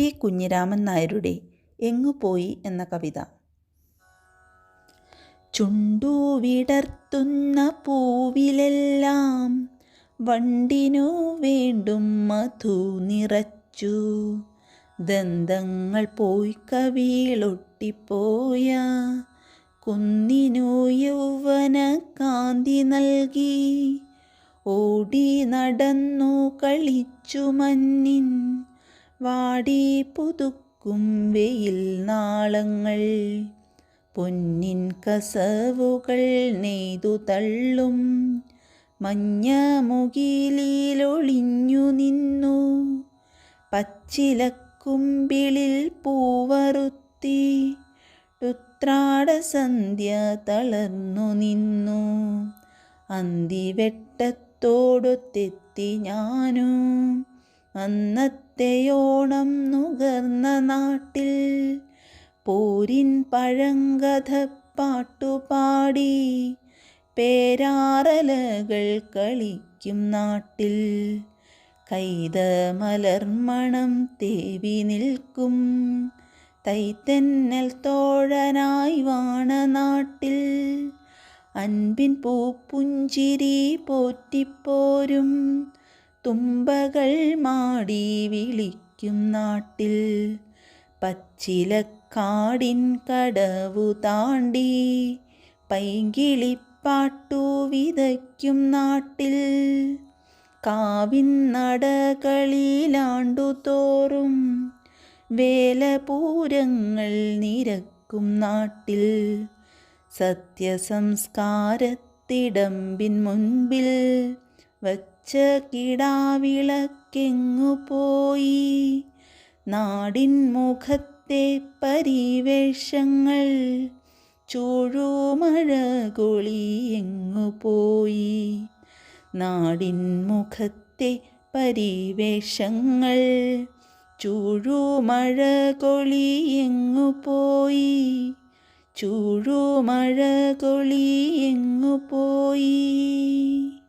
P. Kunhiraman നായരുടെ എങ്ങു പോയി എന്ന കവിത. ചുണ്ടു വിടർത്തുന്ന പൂവിലെല്ലാം വണ്ടിനു വേണ്ടും മധു നിറച്ചു. ദന്തങ്ങൾ പോയി കവിളൊട്ടിപ്പോയ കുന്നിനു യൗവന കാന്തി നൽകി. ഓടി നടന്നു കളിച്ചു മഞ്ഞിൻ വാടി പുതുക്കും വെയിൽ നാളങ്ങൾ. പൊന്നിൻ കസവുകൾ നെയ്തു തള്ളും. മഞ്ഞ മുകിലിലൊളിഞ്ഞു നിന്നു. പച്ചിലക്കുമ്പിളിൽ പൂവറുത്തി. രുത്രാടസന്ധ്യ തളർന്നു നിന്നു. അന്തിവെട്ടത്തോടൊത്തെത്തി ഞാനും. അന്നത്തെയോണം നുകർന്ന നാട്ടിൽ പോരിൻ പഴങ്കഥ പാട്ടുപാടി പേരാറലകൾ കളിക്കും നാട്ടിൽ. കൈതമലർമണം തേവി നിൽക്കും. തൈത്തെന്നൽ തോഴനായി വാണ നാട്ടിൽ അൻപിൻ പൂപ്പുഞ്ചിരി പോറ്റിപ്പോരും. തുമ്പകൾ മാടി വിളിക്കും നാട്ടിൽ. പച്ചിലക്കാടിൻ കടവു താണ്ടി പൈങ്കിളിപ്പാട്ടു വിതയ്ക്കും നാട്ടിൽ. കാവിൻ നടകളിലാണ്ടു തോറും വേലപൂരങ്ങൾ നിരക്കും നാട്ടിൽ. സത്യസംസ്കാരത്തിടമ്പിൻ മുൻപിൽ വച്ച കിടാവിളക്കെങ്ങു പോയി? നാടിൻ മുഖത്തെ പരിവേഷങ്ങൾ ചൂഴുമഴ എങ്ങു പോയി? നാടിൻ മുഖത്തെ പരിവേഷങ്ങൾ ചൂഴുമഴ എങ്ങു പോയി? ചൂഴുമഴ എങ്ങു പോയി?